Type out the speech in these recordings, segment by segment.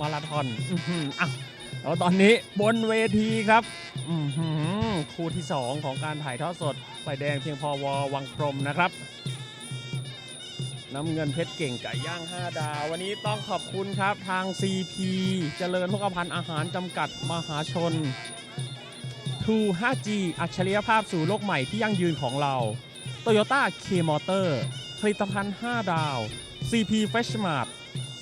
มาราธอนอื้อหืออะแล้วตอนนี้บนเวทีครับอื้อหือคู่ที่ 2 ของการถ่ายทอดสดไฟแดงเพียงพอวอวังพรหมนะครับ น้ำเงินเพชรเก่งไก่ย่าง 5 ดาว วันนี้ต้องขอบคุณครับทาง CP เจริญพกพันธ์อาหารจำกัดมหาชน True 5G อัจฉริยภาพสู่โลกใหม่ที่ยั่งยืนของเรา Toyota K Motor ผลิตภัณฑ์ 5 ดาว CP Fresh Mart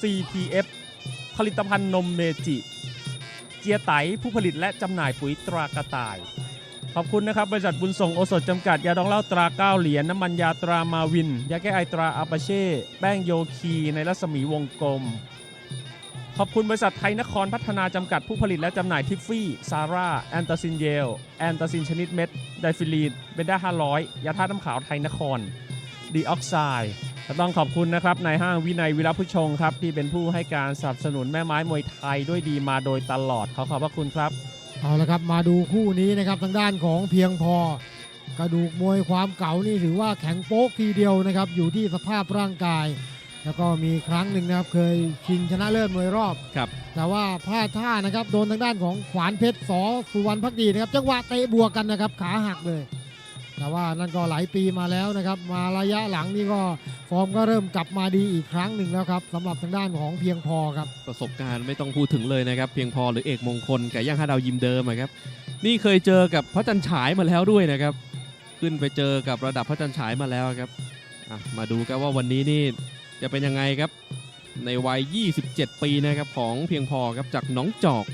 CPF ผลิตภัณฑ์นมเมจิ เจียไตผู้ผลิตและจำหน่ายปุ๋ยตรากระต่าย ขอบคุณนะครับ บริษัทบุญส่งโอสถจำกัด ยาดองเหล้าตราเก้าเหรียญน้ำมันยาตรามาวิน ยาแก้ไอตราอาปาเช่ แป้งโยคีในรัศมีวงกลม ขอบคุณบริษัทไทยนครพัฒนาจำกัดผู้ผลิตและจำหน่ายทิฟฟี่ ซาร่า แอนตาซินเยล แอนตาซินชนิดเม็ด ไดฟิลีนเบนด้า500 ยาธาตุน้ำขาวไทยนคร ดีออกไซด์ ก็ต้องขอบคุณนะครับนายห้างวินัยวิรพุชงครับ ที่เป็นผู้ให้การสนับสนุนแม่ไม้มวยไทยด้วยดีมาโดยตลอดขอขอบพระคุณครับ เอาละครับมาดูคู่นี้นะครับทางด้านของเพียงพอ กระดูกมวยความเก่านี่ถือว่าแข็งโป๊กทีเดียวนะครับอยู่ที่สภาพร่างกาย แล้วก็มีครั้งหนึ่งนะครับเคยชิงชนะเลิศมวยรอบ ครับ แต่ว่าพลาดท่านะครับโดนทางด้านของขวานเพชรสอสุวรรณพักดีนะครับจังหวะเตะบวกกันนะครับขาหักเลย แต่ว่านั่นก็หลายปีมาแล้วนะครับ มาระยะหลังนี่ก็ฟอร์มก็เริ่มกลับมาดีอีกครั้งหนึ่งแล้วครับสำหรับทางด้านของเพียงพอครับ ประสบการณ์ไม่ต้องพูดถึงเลยนะครับ เพียงพอหรือเอกมงคลไก่ย่างห้าดาวยิมเดิมครับนี่เคยเจอกับพระจันฉายมาแล้วด้วยนะครับ ขึ้นไปเจอกับระดับพระจันฉายมาแล้วครับมาดูกันว่าวันนี้นี่จะเป็นยังไงครับในวัย 27 ปีนะครับของเพียงพอครับจากน้องจอก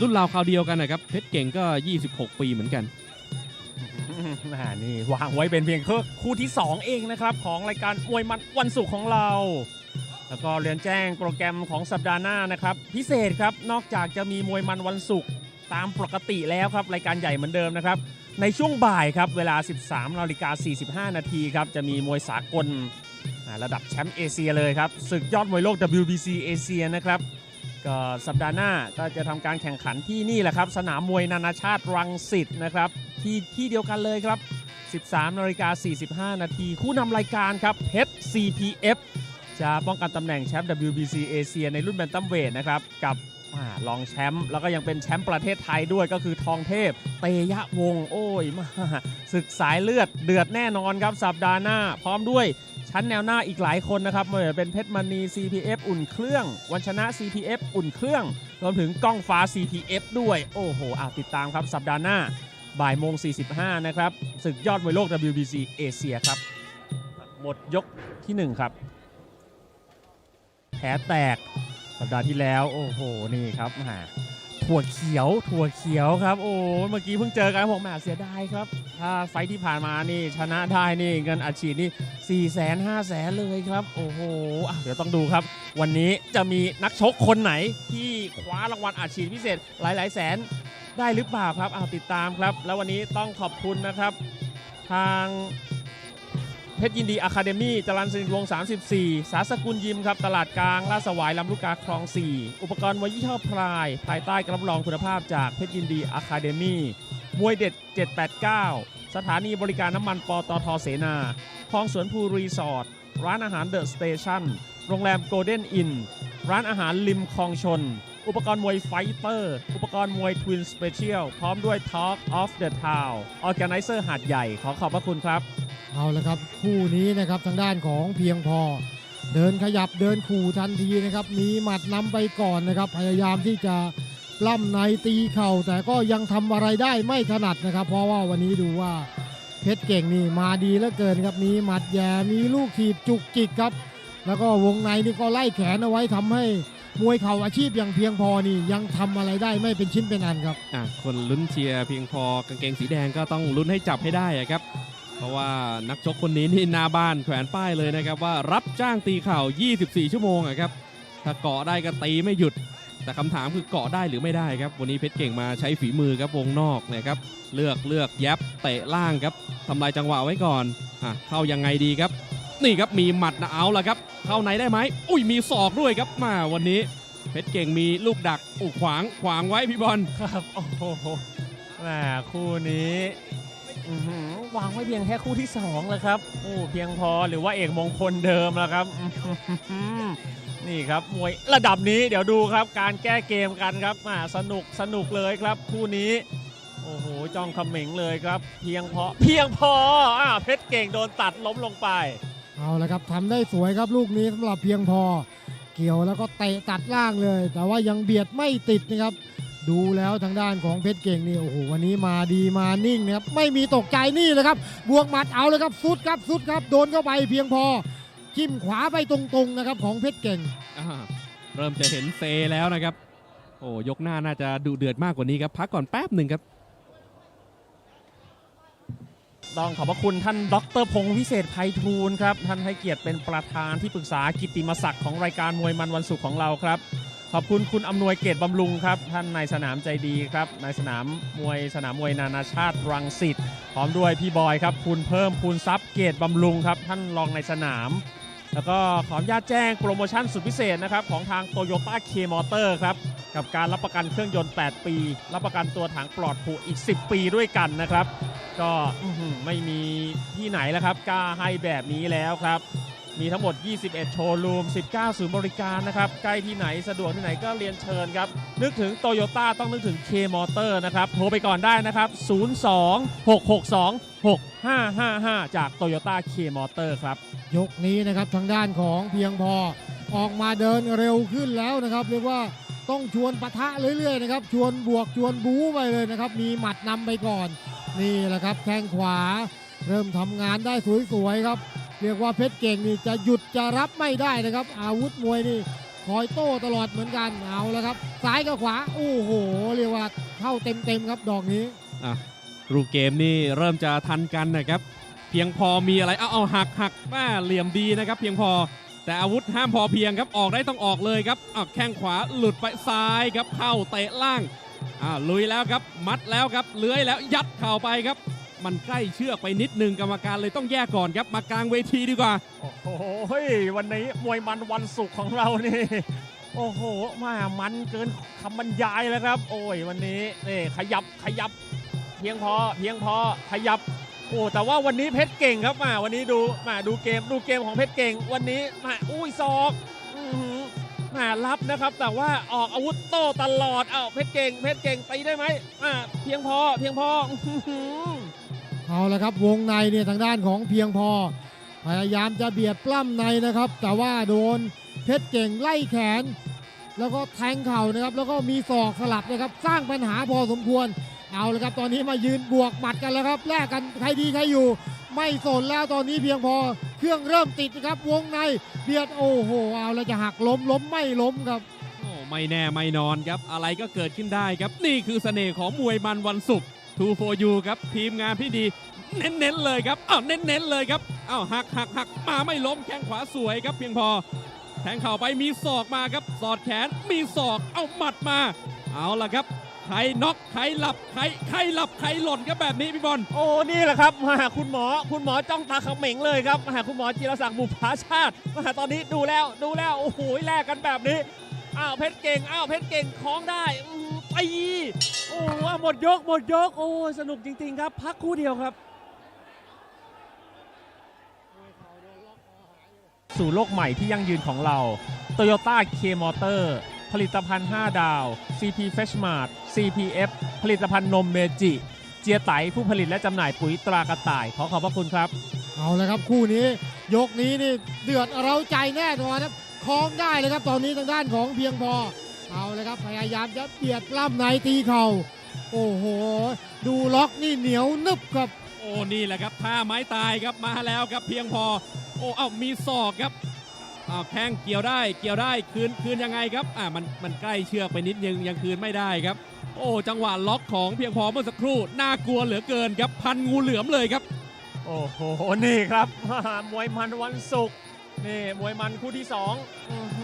รุ่นราวคราวเดียวกันนะครับเพชรเก่งก็ 26 ปีเหมือนกัน แหมนี่วางไว้เป็นเพียงแค่คู่ที่ 2 เองนะครับของรายการมวยมันวันศุกร์ของเรา แล้วก็เรียนแจ้งโปรแกรมของสัปดาห์หน้านะครับ พิเศษครับนอกจากจะมีมวยมันวันศุกร์ตามปกติแล้วครับรายการใหญ่เหมือนเดิมนะครับ ในช่วงบ่ายครับเวลา 13นาฬิกา45 นาทีครับจะมีมวยสากลระดับแชมป์เอเชียเลยครับศึกยอดมวยโลก WBC เอเชียนะครับ ก็สัปดาห์หน้าก็จะทำการแข่งขันที่นี่แหละครับ สนามมวยนานาชาติรังสิตนะครับ ที่ที่เดียวกันเลยครับ 13นาฬิกา45 นาที คู่นำรายการครับเพชร CPF จะป้องกันตำแหน่งแชมป์ WBC เอเชียในรุ่นแบนตัมเวทนะครับ กับรองแชมป์แล้วก็ยังเป็นแชมป์ประเทศไทยด้วยก็คือทองเทพ เตยะวง โอ้ยมาศึกสายเลือดเดือดแน่นอนครับสัปดาห์หน้า พร้อมด้วย ชั้นแนวหน้าอีกหลายคนนะครับไม่ว่าจะเป็นเพชรมณี CPF อุ่นเครื่องวันชนะ CPF อุ่นเครื่อง รวมถึงกล้องฟ้า CPF ด้วย โอ้โหอะติดตามครับสัปดาห์หน้าบ่ายโมง 45 นะครับศึกยอดมวยโลก WBC เอเชียครับ หมดยกทีหนึ่1 ครับ แผลแตกสัปดาห์ที่แล้ว โอ้โห นี่ครับหม ถั่วเขียวถั่วเขียวครับ โอ้เมื่อกี้เพิ่งเจอกันผมแหมเสียดายครับ ถ้าไฟที่ผ่านมานี่ชนะได้นี่เงินอัดฉีดนี่4 0 0 0 0 0 5แสนเลยครับ โอ้โหเดี๋ยวต้องดูครับ วันนี้จะมีนักชกคนไหนที่คว้ารางวัลอัดฉีดพิเศษหลาย ๆ แสนได้หรือเปล่าครับเอาติดตามครับ แล้ววันนี้ต้องขอบคุณนะครับ ทาง เพชรยินดีอะคาเดมี่จรัญสนิทวง 34 สาสกุลยิมครับ ตลาดกลางลาดสวายลำลูกกาคลอง 4 อุปกรณ์มวยยี่ห้อพราย ภายใต้การรับรองคุณภาพจากเพชรยินดีอะคาเดมี่มวยเด็ด 789 สถานีบริการน้ำมันปตทเสนาคลองสวนภูรีสอร์ทร้านอาหารเดอะสเตชันโรงแรมโกลเด้นอินร้านอาหารริมคลองชน อุปกรณ์มวยไฟเตอร์ อุปกรณ์มวยทวินสเปเชียลพร้อมด้วย Talk of the Town ออแกไนเซอร์หาดใหญ่ขอขอบพระคุณครับ เอาละครับคู่นี้นะครับทางด้านของเพียงพอ เดินขยับเดินขู่ทันทีนะครับมีหมัดนำไปก่อนนะครับ พยายามที่จะปล้ำในตีเข่า แต่ก็ยังทำอะไรได้ไม่ถนัดนะครับ เพราะว่าวันนี้ดูว่าเพชรเก่งนี่มาดีเหลือเกินครับมีหมัดแย่มีลูกถีบจุกจิกครับ แล้วก็วงในนี่ก็ไล่แขนเอาไว้ทำให้มวยเข่าอาชีพอย่างเพียงพอนี่ยังทำอะไรได้ไม่เป็นชิ้นเป็นอันครับอะคนลุ้นเชียร์เพียงพอกางเกงสีแดงก็ต้องลุ้นให้จับให้ได้ครับ ราะว่านักชกคนนี้นี่หน้าบ้านแขวนป้ายเลยนะครับว่ารับจ้างตีเข่า 24 ชั่วโมงอะครับถ้าเกาะได้ก็ตีไม่หยุด แต่คำถามคือเกาะได้หรือไม่ได้ครับ วันนี้เพชรเก่งมาใช้ฝีมือครับวงนอกนะครับเลือกเลือกแยบเตะล่างครับทำลายจังหวะไว้ก่อนอะเข้ายังไงดีครับ นี่ครับมีหมัดนะเอาละครับ เข้าในได้ไหมอุ้ยมีศอกด้วยครับมาวันนี้เพชรเก่งมีลูกดักอุขวางขวางไว้พี่บอลครับโอ้โหแหมคู่นี้ อื้อหือวางไว้เพียงแค่คู่ที่2แล้วครับโอ้เพียงพอหรือว่าเอกมงคลเดิมแล้วครับอื้อหือนี่ครับมวยระดับนี้เดี๋ยวดูครับการแก้เกมกันครับมาสนุกสนุกเลยครับคู่นี้ โอ้โหจ้องเขม็งเลยครับ เพียงพอเพียงพออ่าเพชรเก่งโดนตัดล้มลงไป เอาละครับทำได้สวยครับลูกนี้สำหรับเพียงพอ เกี่ยวแล้วก็เตะตัดล่างเลย แต่ว่ายังเบียดไม่ติดนะครับ ดูแล้วทางด้านของเพชรเก่งนี่โอ้โหวันนี้มาดีมานิ่งนะครับไม่มีตกใจนี่เลยครับ บวกหมัดเอาเลยครับสุดครับสุดครับโดนเข้าไปเพียงพอจิ้มขวาไปตรงๆนะครับของเพชรเก่งอ่าเริ่มจะเห็นเซแล้วนะครับ โอ้ยกหน้าน่าจะดุเดือดมากกว่านี้ครับ พักก่อนแป๊บหนึ่งครับ ต้องขอบพระคุณท่านดรพงศ์วิเศษไพฑูรย์ครับ ท่านให้เกียรติเป็นประธานที่ปรึกษากิตติมศักดิ์ของรายการมวยมันวันศุกร์ของเราครับ ขอบคุณคุณอำนวยเกตบำรุงครับ ท่านนายสนามใจดีครับนายสนามมวยสนามมวยนานาชาติรังสิตพร้อมด้วยพี่บอยครับ คุณเพิ่มคุณทรัพย์เกตบำรุงครับ ท่านรองในสนาม แล้วก็ขออนุญาตแจ้งโปรโมชั่นสุดพิเศษนะครับ ของทาง t o y o ต้าเคมอเตอร์ครับ กับการรับประกันเครื่องยนต์ 8 ปี รับประกันตัวถังปลอดผูอีก 10 ปีด้วยกันนะครับ ก็ไม่มีที่ไหนแล้วครับกล้าให้แบบนี้แล้วครับ มีทั้งหมด 21 โชว์รูม 19 ศูนย์บริการนะครับ ใกล้ที่ไหนสะดวกที่ไหนก็เรียนเชิญครับ นึกถึงโตโยต้าต้องนึกถึง K Motor นะครับ โทรไปก่อนได้นะครับ 02-662-6555 จาก Toyota K Motor ครับ ยกนี้นะครับทางด้านของเพียงพอออกมาเดินเร็วขึ้นแล้วนะครับ เรียกว่าต้องชวนปะทะเรื่อยๆนะครับ ชวนบวกชวนบู๊ไปเลยนะครับ มีหมัดนำไปก่อน นี่แหละครับแข้งขวา เริ่มทำงานได้สวยๆครับ เรียกว่าเพชรเก่งนี่จะหยุดจะรับไม่ได้นะครับ อาวุธมวยนี่คอยโต้ตลอดเหมือนกันเอาแล้วครับ ซ้ายกับขวาโอ้โห เรียกว่าเข้าเต็มๆครับดอกนี้อะรูปเกมนี่เริ่มจะทันกันนะครับ เพียงพอมีอะไรเอาเอาหักหักแม่เหลี่ยมดีนะครับ เพียงพอแต่อาวุธห้ามพอเพียงครับออกได้ต้องออกเลยครับอะแข้งขวาหลุดไปซ้ายครับเข้าเตะล่างอ่าลุยแล้วครับ มัดแล้วครับเลื้อยแล้วยัดเข่าไปครับ มันใกล้เชือกไปนิดนึงกรรมการเลยต้องแยกก่อนครับมากลางเวทีดีกว่า โอ้โหวันนี้มวยมันวันศุกร์ของเรานี่ โอ้โหมามันเกินคำบรรยายแล้วครับ โอ้ยวันนี้นี่ขยับขยับ เพียงพอเพียงพอขยับโอ้แต่ว่าวันนี้เพชรเก่งครับมาวันนี้ดูมาดูเกมดูเกมของเพชรเก่ง วันนี้มาอุ้ยศอกมารับนะครับ แต่ว่าออกอาวุธโต้ตลอดเอ้าเพชรเก่งเพชรเก่งตีได้ไหมอ่าเพียงพอเพียงพอ เอาละครับวงในเนี่ยทางด้านของเพียงพอ พยายามจะเบียดปล้ำในนะครับ แต่ว่าโดนเพชรเก่งไล่แขน แล้วก็แทงเข่านะครับ แล้วก็มีศอกสลับนะครับ สร้างปัญหาพอสมควร เอาละครับตอนนี้มายืนบวกหมัดกันแล้วครับแลกกันใครดีใครอยู่ ไม่สนแล้วตอนนี้เพียงพอเครื่องเริ่มติดนะครับ วงในเบียดโอ้โหเอาแล้วจะหักล้มล้มไม่ล้มครับโอ้ไม่แน่ไม่นอนครับ อะไรก็เกิดขึ้นได้ครับ นี่คือเสน่ห์ของมวยมันวันศุกร์ 2 for you ครับทีมงานพี่ดี เน้นๆเลยครับอ้าวเน้นๆเลยครับอ้าวหักหักหักมาไม่ล้มแข้งขวาสวยครับเพียงพอ แทงเข่าไปมีศอกมาครับ สอดแขนมีศอกเอาหมัดมา เอาละครับใครน็อกใครหลับใครใครหลับใครหล่นครับแบบนี้พี่บอลโอ้นี่แหละครับมาคุณหมอคุณหมอจ้องตาเขม็งเลยครับมาคุณหมอจิรศักดิ์บุภาชาติมาตอนนี้ดูแล้วดูแล้วโอ้โหแลกกันแบบนี้อ้าวเพชรเก่งอ้าวเพชรเก่งคล้องได้อือ ตีโอ้ว่าหมดยกหมดยกโอ้สนุกจริง ๆ ครับ พักคู่เดียวครับ สู่โลกใหม่ที่ยั่งยืนของเรา Toyota K Motor ผลิตภัณฑ์ 5 ดาว CP Freshmart CPF ผลิตภัณฑ์นมเมจิ เจียไตผู้ผลิตและจำหน่ายปุ๋ยตรากระต่าย ขอขอบพระคุณครับ เอาเลยครับคู่นี้ ยกนี้นี่เดือดเราใจแน่นอนครับคล้องได้เลยครับตอนนี้ทางด้านของเพียงพอ เอาเลยครับพยายามจะเบียดล่ำในตีเข่า โอ้โห ดูล็อกนี่เหนียวนึบครับ โอ้นี่แหละครับท่าไม้ตายครับมาแล้วครับเพียงพอ โอ้เอ้ามีศอกครับอ้าวแข้งเกี่ยวได้เกี่ยวได้คืนคืนยังไงครับอ่ามันมันใกล้เชือกไปนิดนึงยังคืนไม่ได้ครับ โอ้จังหวะล็อกของเพียงพอเมื่อสักครู่น่ากลัวเหลือเกินครับพันงูเหลือมเลยครับ โอ้โห นี่ครับ มวยมันวันศุกร์นี่มวยมันคู่ที่สองอื้อหือ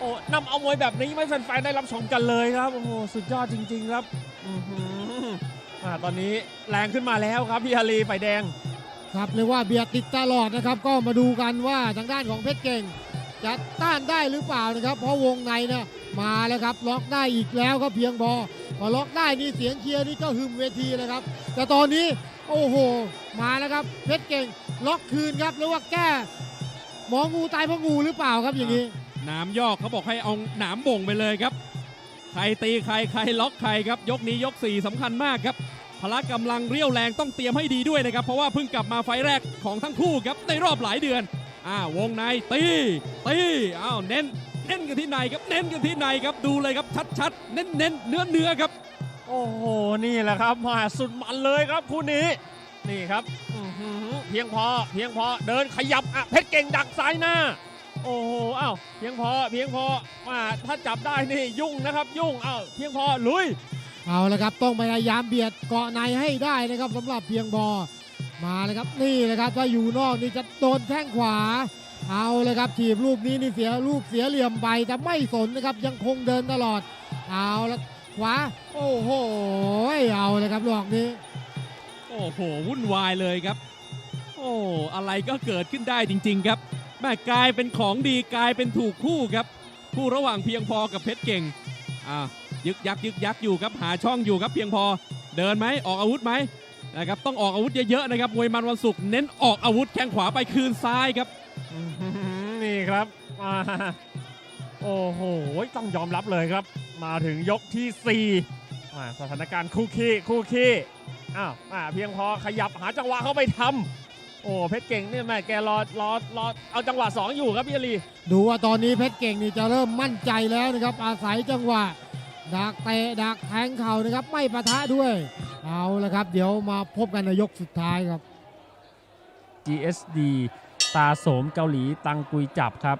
โอ้นำเอามวยแบบนี้ไม่แฟนๆได้รับชมกันเลยครับ โอ้โหสุดยอดจริง ๆ ครับอือหืออ่าตอนนี้แรงขึ้นมาแล้วครับพี่อาลีไฟแดง ครับเรียกว่าเบียดติดตลอดนะครับ ก็มาดูกันว่าทางด้านของเพชรเก่ง จะต้านได้หรือเปล่านะครับ เพราะวงในเนี่ยมาแล้วครับล็อกได้อีกแล้วครับเพียงพอพอล็อกได้นี่เสียงเชียร์นี่ก็หึมเวทีเลยครับ แต่ตอนนี้โอ้โห มาแล้วครับเพชรเก่ง ล็อกคืนครับหรือว่าแก้หมองูตายเพราะงูหรือเปล่าครับอย่างนี้ หนามยอกเขาบอกให้เอาหนามบ่งไปเลยครับ ใครตีใครใครล็อกใครครับ ยกนี้ยก 4สำคัญมากครับ พละกำลังเรี่ยวแรงต้องเตรียมให้ดีด้วยนะครับ เพราะว่าเพิ่งกลับมาไฟแรกของทั้งคู่ครับในรอบหลายเดือนอ่าวงในตีตีอ้าวเน้นเน้นกันที่ในครับเน้นกันที่ในครับดูเลยครับชัดๆเน้นเน้นเนื้อเนื้อครับ โอ้โหนี่แหละครับมาสุดมันเลยครับคู่นี้นี่ครับเพียงพอเพียงพอเดินขยับอะเพชรเก่งดักซ้ายหน้า โอ้โหอ้าวเพียงพอเพียงพอมาถ้าจับได้นี่ยุ่งนะครับ ยุ่งอ้าวเพียงพอลุย เอาละครับต้องพยายามเบียดเกาะในให้ได้นะครับสำหรับเพียงพอมาเลยครับนี่เลยครับถ้าอยู่นอกนี่จะโดนแข้งขวา เอาเลยครับถีบลูกนี้นี่เสียลูกเสียเหลี่ยมไปแต่ไม่สนนะครับยังคงเดินตลอด เอาละขวาโอ้โหเอาเลยครับลูกนี้ โอ้โหวุ่นวายเลยครับ โอ้อะไรก็เกิดขึ้นได้จริง ๆ ครับ แม่กลายเป็นของดีกลายเป็นถูกคู่ครับ คู่ระหว่างเพียงพอกับเพชรเก่งอ่ายึกยักยึกยักอยู่ครับหาช่องอยู่ครับเพียงพอเดินไหมออกอาวุธไหมนะครับต้องออกอาวุธเยอะๆนะครับมวยมันวันศุกร์เน้นออกอาวุธแข้งขวาไปคืนซ้ายครับนี่ครับมาโอ้โหต้องยอมรับเลยครับ มาถึงยกที่ 4 สถานการณ์คู่ขี้คู่ขี้อ้าวเพียงพอขยับหาจังหวะเข้าไปทำ โอ้เพชรเก่งเนี่ยแม่แกรอรอรอเอาจังหวะ 2 อยู่ครับพี่อลีดูว่าตอนนี้เพชรเก่งนี่จะเริ่มมั่นใจแล้วนะครับ อาศัยจังหวะดักเตะดักแทงเข่านะครับ ไม่ปะทะด้วย เอาละครับ เดี๋ยวมาพบกันในยกสุดท้ายครับ GSD ตาโสมเกาหลีตังกุยจับครับ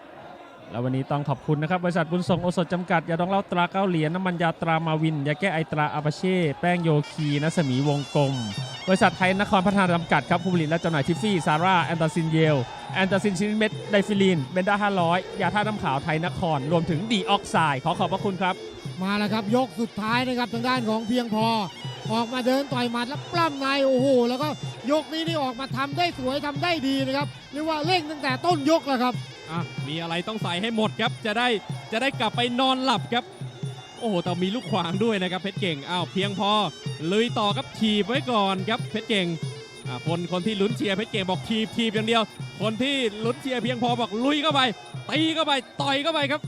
แล้ววันนี้ต้องขอบคุณนะครับ บริษัทบุญส่งโอสถจำกัด ยาดองเหล้าตราเก้าเหรียญน้ำมันยาตรามาวิน ยาแก้ไอตราอาปาเช่ แป้งโยคีนัสมีวงกลม บริษัทไทยนครพัฒนาจำกัดครับผู้ผลิตและจำหน่ายทิฟฟี่ ซาร่า แอนตาซินเยล แอนตาซินชินเม็ดไดฟิลีน เบนด้า500 ยาท่าน้ำขาวไทยนคร รวมถึงดีออกไซด์ขอขอบพระคุณครับ มาแล้วครับยกสุดท้ายนะครับทางด้านของเพียงพอ ออกมาเดินต่อยหมัดแล้วปล้ำในโอ้โหแล้วก็ยกนี้นี่ออกมาทำได้สวยทำได้ดีนะครับเรียกว่าเร่งตั้งแต่ต้นยกแล้วครับ อะมีอะไรต้องใส่ให้หมดครับ จะได้จะได้กลับไปนอนหลับครับ โอ้โหแต่มีลูกขวางด้วยนะครับเพชรเก่งอ้าวเพียงพอลุยต่อครับถีบไว้ก่อนครับเพชรเก่งอ่าคนคนที่ลุ้นเชียร์เพชรเก่งบอกถีบถีบอย่างเดียว คนที่ลุ้นเชียร์เพียงพอบอกลุยเข้าไปตีเข้าไปต่อยเข้าไปครับ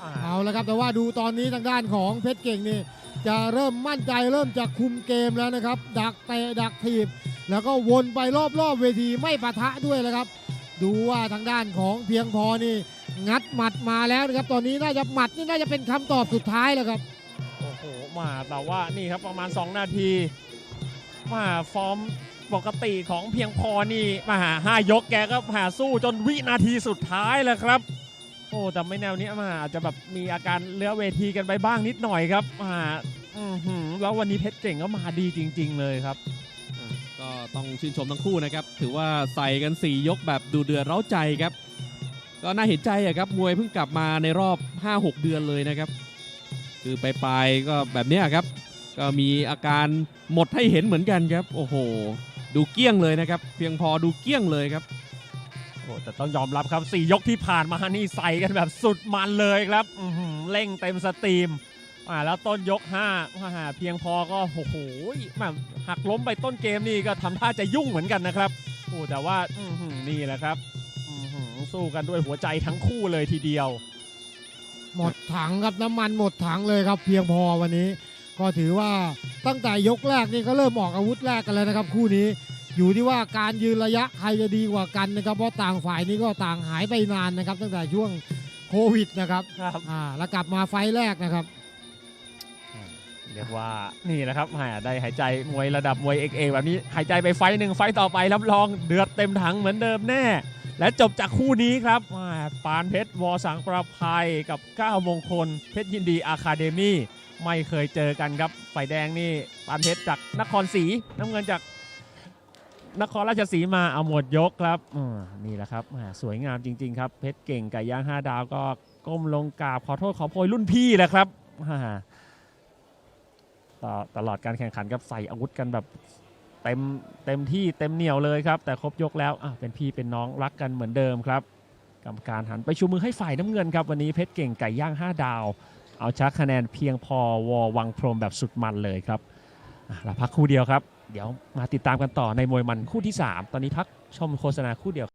เอาละครับแต่ว่าดูตอนนี้ทางด้านของเพชรเก่งนี่จะเริ่มมั่นใจเริ่มจะคุมเกมแล้วนะครับ ดักเตะดักถีบ แล้วก็วนไปรอบๆเวทีไม่ปะทะด้วยแล้วครับ ดูว่าทางด้านของเพียงพอนี่ งัดหมัดมาแล้วนะครับ ตอนนี้น่าจะหมัดนี่น่าจะเป็นคำตอบสุดท้ายแล้วครับ โอ้โหมาแต่ว่านี่ครับประมาณ 2 นาทีมาฟอร์มปกติของเพียงพอนี่มาหาห้ายกแกก็หาสู้จนวินาทีสุดท้ายแหละครับ โอ้แต่ไม่แนวเนี้ยมาอาจจะแบบมีอาการเลื้อเวทีกันไปบ้างนิดหน่อยครับมาอื้อหือแล้ววันนี้เพชรเก่งก็มาดีจริง ๆ เลยครับ ก็ต้องชื่นชมทั้งคู่นะครับ ถือว่าใส่กัน 4 ยกแบบดูเดือดเร้าใจครับ ก็น่าเห็นใจอะครับมวยเพิ่งกลับมาในรอบ 5-6 เดือนเลยนะครับ คือไปลายๆก็แบบเนี้ยครับ ก็มีอาการหมดให้เห็นเหมือนกันครับ โอ้โห ดูเกลี้ยงเลยนะครับ เพียงพอดูเกลี้ยงเลยครับโอ้แต่ต้องยอมรับครับ 4 ยกที่ผ่านมานี่ใส่กันแบบสุดมันเลยครับอื้อหือเร่งเต็มสตรีม อ่าแล้วต้นยก5มาหาเพียงพอก็โอ้โหแบบหักล้มไปต้นเกมนี่ก็ทำท่าจะยุ่งเหมือนกันนะครับโอ้แต่ว่าอื้อหือนี่แหละครับอื้อหือสู้กันด้วยหัวใจทั้งคู่เลยทีเดียว หมดถังครับน้ำมันหมดถังเลยครับ เพียงพอวันนี้ ก็ถือว่าตั้งแต่ยกแรกนี่ก็เริ่มออกอาวุธแรกกันแล้วนะครับ คู่นี้อยู่ที่ว่าการยืนระยะใครจะดีกว่ากันนะครับ เพราะต่างฝ่ายนี้ก็ต่างหายไปนานนะครับ ตั้งแต่ช่วงโควิดนะครับครับอ่าแล้วกลับมาไฟล์แรกนะครับเรียกว่านี่แหละครับหมได้หายใจมวยระดับมวยเอกเอแบบนี้หายใจไปไฟหนึ่งไฟต่อไปรับรองเดือดเต็มถังเหมือนเดิมแน่ และจบจากคู่นี้ครับปานเพชรวอสังประภัยกับก้าวมงคล เพชรยินดีอาคาเดมี่ไม่เคยเจอกันครับฝ่ายแดงนี่ปานเพชรจากนครศรีน้ำเงินจากนครราชสีมาเอาหมดยกครับนี่แหละครับสวยงามจริง ๆ ครับเพชรเก่งไก่ย่างห้าดาวก็ก้มลงกราบขอโทษขอโพยรุ่นพี่แหละครับ ตลอดการแข่งขันครับใส่อาวุธกันแบบเต็มเต็มที่เต็มเหนียวเลยครับ แต่ครบยกแล้วอะเป็นพี่เป็นน้องรักกันเหมือนเดิมครับกรรมการหันไปชูมือให้ฝ่ายน้ำเงินครับ วันนี้เพชรเก่งไก่ย่าง 5 ดาว เอาชักคะแนนเพียงพอวอวังพรมแบบสุดมันเลยครับอะเราพักคู่เดียวครับ เดี๋ยวมาติดตามกันต่อในมวยมันคู่ที่ 3 ตอนนี้พักชมโฆษณาคู่เดียว